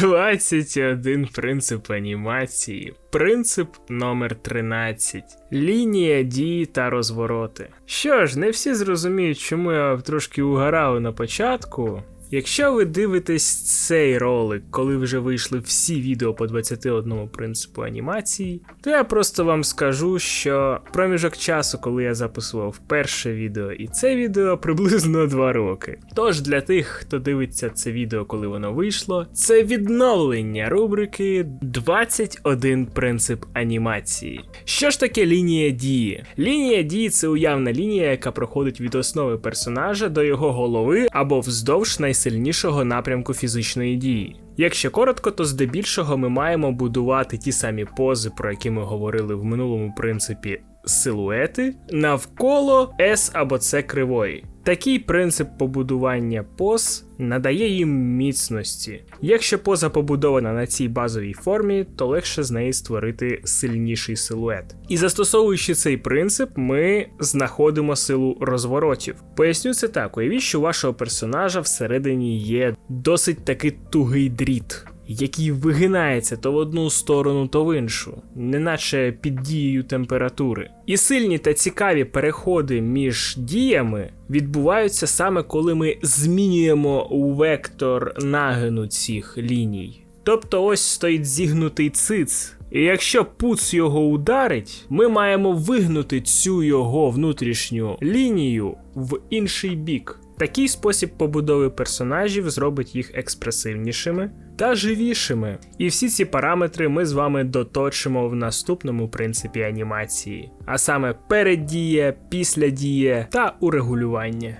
21 принцип анімації. Принцип номер 13. Лінія дії та розвороти. Що ж, не всі зрозуміють, чому я трошки угорав на початку. Якщо ви дивитесь цей ролик, коли вже вийшли всі відео по 21 принципу анімації, то я просто вам скажу, що проміжок часу, коли я записував перше відео і це відео, приблизно 2 роки. Тож для тих, хто дивиться це відео, коли воно вийшло, це відновлення рубрики 21 принцип анімації. Що ж таке лінія дії? Лінія дії це уявна лінія, яка проходить від основи персонажа до його голови або вздовж найсильнішого напрямку фізичної дії. Якщо коротко, то здебільшого ми маємо будувати ті самі пози, про які ми говорили в минулому принципі. Силуети навколо S або C кривої. Такий принцип побудування поз надає їм міцності. Якщо поза побудована на цій базовій формі, то легше з неї створити сильніший силует. І застосовуючи цей принцип, ми знаходимо силу розворотів. Поясню це так: уявіть, що у вашого персонажа всередині є досить таки тугий дріт. Який вигинається то в одну сторону, то в іншу, неначе під дією температури. І сильні та цікаві переходи між діями відбуваються саме коли ми змінюємо вектор нагину цих ліній. Тобто ось стоїть зігнутий циц. І якщо пуц його ударить, ми маємо вигнути цю його внутрішню лінію в інший бік. Такий спосіб побудови персонажів зробить їх експресивнішими та живішими. І всі ці параметри ми з вами доточимо в наступному принципі анімації, а саме переддія, післядія та урегулювання.